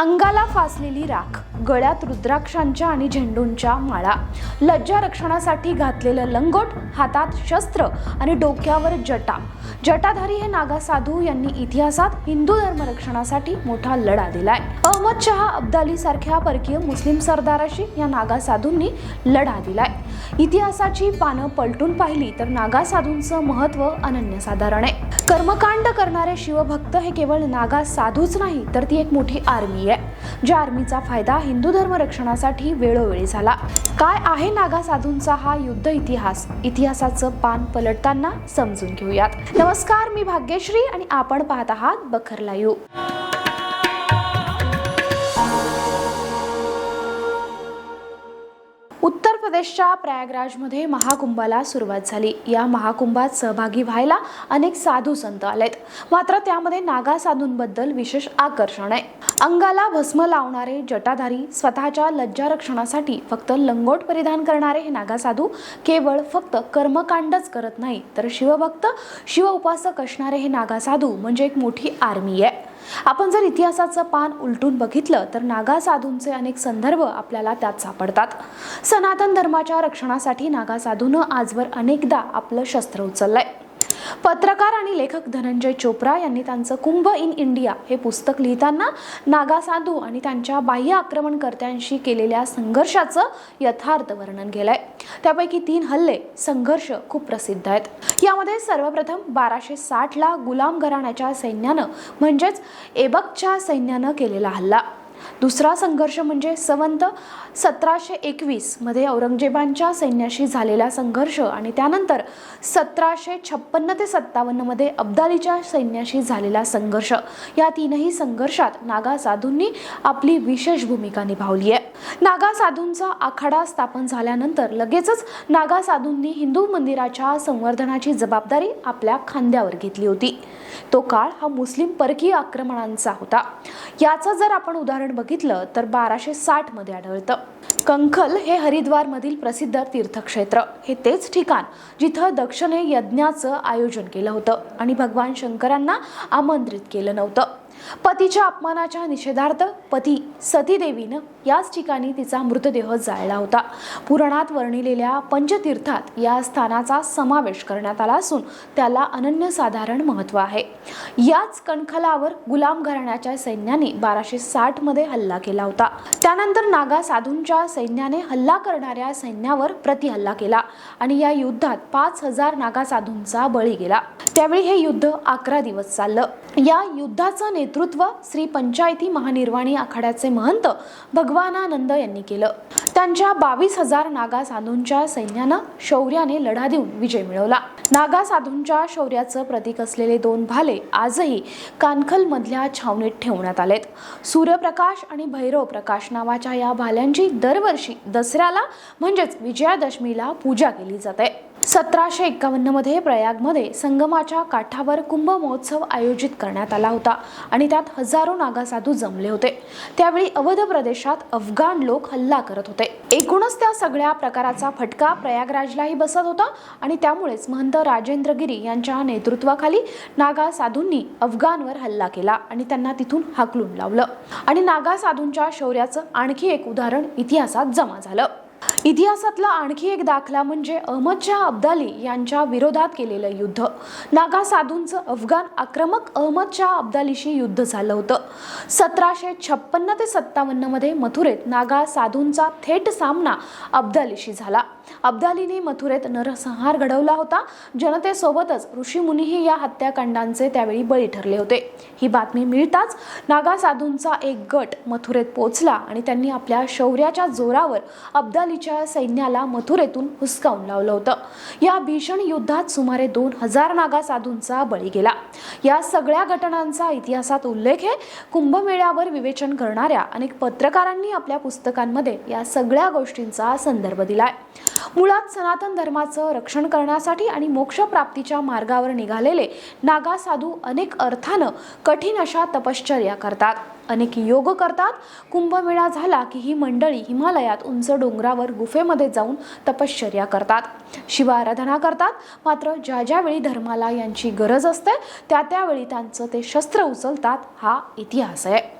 अंगाला फासलेली राख गळ्यात रुद्राक्षांच्या आणि झेंडूंच्या माळा. लज्जा रक्षणासाठी घातलेलं लंगोट हातात शस्त्र आणि डोक्यावर जटा. जटाधारी हे नागा साधू यांनी इतिहासात हिंदू धर्मरक्षणासाठी मोठा लढा दिलाय. अहमद शहा अब्दाली सारख्या परकीय मुस्लिम सरदाराशी या नागा साधूंनी लढा दिलाय. इतिहासाची पानं पलटून पाहिली तर नागा साधूंचं महत्त्व अनन्यसाधारण आहे. कर्मकांड करणारे शिवभक्त हे केवळ नागा साधूच नाही तर ती एक मोठी आर्मी आहे. ज्या आर्मीचा फायदा हिंदू धर्म रक्षणासाठी वेळोवेळी झाला. काय आहे नागा साधूंचा हा युद्ध इतिहास? इतिहासाचं पान पलटताना समजून घेऊयात. नमस्कार मी भाग्यश्री आणि आपण पाहत आहात बखरला यू प्रदेशच्या प्रयागराजमध्ये महाकुंभाला सुरुवात झाली. या महाकुंभात सहभागी व्हायला अनेक साधू संत आलेत. मात्र त्यामध्ये नागा साधूंबद्दल विशेष आकर्षण आहे. अंगाला भस्म लावणारे जटाधारी स्वतःच्या लज्जा रक्षणासाठी फक्त लंगोट परिधान करणारे हे नागा साधू केवळ फक्त कर्मकांडच करत नाही तर शिवभक्त शिव उपासक असणारे हे नागा साधू म्हणजे एक मोठी आर्मी आहे. आपण जर इतिहासाचं पान उलटून बघितलं तर नागा साधूंचे अनेक संदर्भ आपल्याला त्यात सापडतात. सनातन धर्माच्या रक्षणासाठी नागा साधूनं आजवर अनेकदा आपलं शस्त्र उचललंय. पत्रकार आणि लेखक धनंजय चोप्रा यांनी त्यांचं कुंभ इन इंडिया हे पुस्तक लिहिताना नागा साधू आणि त्यांच्या बाह्य आक्रमणकर्त्यांशी केलेल्या संघर्षाचं यथार्थ वर्णन केलंय. त्यापैकी तीन हल्ले संघर्ष खूप प्रसिद्ध आहेत. यामध्ये सर्वप्रथम बाराशे साठला गुलाम घराण्याच्या सैन्यानं म्हणजेच एबकच्या सैन्यानं केलेला हल्ला. दुसरा संघर्ष म्हणजे संवंत सतराशे एकवीसमध्ये औरंगजेबांच्या सैन्याशी झालेला संघर्ष आणि त्यानंतर सतराशे छप्पन्न ते सत्तावन्नमध्ये अब्दालीच्या सैन्याशी झालेला संघर्ष. या तीनही संघर्षात नागा साधूंनी आपली विशेष भूमिका निभावली आहे. नागा साधूंचा आखाडा स्थापन झाल्यानंतर लगेचच नागा साधूंनी हिंदू मंदिराच्या संवर्धनाची जबाबदारी आपल्या खांद्यावर घेतली होती. तो काळ हा मुस्लिम परकीय आक्रमणांचा होता. याचं जर आपण उदाहरण बघितलं तर बाराशे साठमध्ये आढळतं. कंखल हे हरिद्वारमधील प्रसिद्ध तीर्थक्षेत्र. हे तेच ठिकाण जिथं दक्षिणे यज्ञाचं आयोजन केलं होतं आणि भगवान शंकरांना आमंत्रित केलं नव्हतं. पतीच्या अपमानाच्या निषेधार्थ पती सतीदेवीनं याच ठिकाणी तिचा मृतदेह जाळला होता. पुराणात वर्णिलेल्या पंचतीर्थात या स्थानाचा समावेश करण्यात आला असून त्याला अनन्यसाधारण महत्त्व आहे. याच कणखलावर गुलाम घराण्याच्या सैन्याने बाराशे साठमध्ये हल्ला केला होता. त्यानंतर नागा साधूंच्या सैन्याने हल्ला करणाऱ्या सैन्यावर प्रतिहल्ला केला आणि या युद्धात पाच हजार नागा साधूंचा बळी गेला. त्यावेळी हे युद्ध अकरा दिवस चाललं. या युद्धाचं नेतृत्व श्री पंचायती महानिर्वाणी आखाड्याचे महंत भगवानानंद यांनी केलं. त्यांच्या बावीस हजार नागा साधूंच्या सैन्यानं शौर्याने लढा देऊन विजय मिळवला. नागा साधूंच्या शौर्याचं प्रतीक असलेले दोन भाले आजही कानखल मधल्या छावणीत ठेवण्यात आलेत. सूर्यप्रकाश आणि भैरव प्रकाश नावाच्या या भाल्यांची दरवर्षी दसऱ्याला म्हणजेच विजयादशमीला पूजा केली जाते. सतराशे एकावन्नमध्ये प्रयागमध्ये संगमाच्या काठावर कुंभ महोत्सव आयोजित करण्यात आला होता आणि त्यात हजारो नागा साधू जमले होते. त्यावेळी अवध प्रदेशात अफगाण लोक हल्ला करत होते. एकूणच त्या सगळ्या प्रकाराचा फटका प्रयागराजलाही बसत होता आणि त्यामुळेच महंत राजेंद्रगिरी यांच्या नेतृत्वाखाली नागा साधूंनी अफगाणवर हल्ला केला आणि त्यांना तिथून हाकलून लावलं. आणि नागा साधूंच्या शौर्याचं आणखी एक उदाहरण इतिहासात जमा झालं. इतिहासातला आणखी एक दाखला म्हणजे अहमदशाह अब्दाली यांच्या विरोधात केलेलं युद्ध. नागा साधूंचं अफगाण आक्रमक अहमदशाह अब्दालीशी युद्ध झालं होतं. सतराशे छप्पन्न ते सत्तावन्नमध्ये मथुरेत नागा साधूंचा थेट सामना अब्दालीशी झाला. अब्दालीने मथुरेत नरसंहार घडवला होता. जनतेसोबतच ऋषीमुनीही या हत्याकांडांचे त्यावेळी बळी ठरले होते. ही बातमी मिळताच नागा साधूंचा एक गट मथुरेत पोचला आणि त्यांनी आपल्या शौर्याच्या जोरावर अब्दालीच्या सैन्याला मथुरेतून हुसकावून लावलं होतं. या भीषण युद्धात सुमारे दोन हजार नागा साधूंचा बळी गेला. या सगळ्या घटनांचा इतिहासात उल्लेख आहे. कुंभमेळ्यावर विवेचन करणाऱ्या अनेक पत्रकारांनी आपल्या पुस्तकांमध्ये या सगळ्या गोष्टींचा संदर्भ दिलाय. मुळात सनातन धर्माचं रक्षण करण्यासाठी आणि मोक्षप्राप्तीच्या मार्गावर निघालेले नागा साधू अनेक अर्थानं कठीण अशा तपश्चर्या करतात. अनेक योग करतात. कुंभमेळा झाला की ही मंडळी हिमालयात उंच डोंगरावर गुफेमध्ये जाऊन तपश्चर्या करतात. शिवाराधना करतात. मात्र ज्या ज्यावेळी धर्माला यांची गरज असते त्या त्यावेळी त्यांचं ते शस्त्र उचलतात हा इतिहास आहे.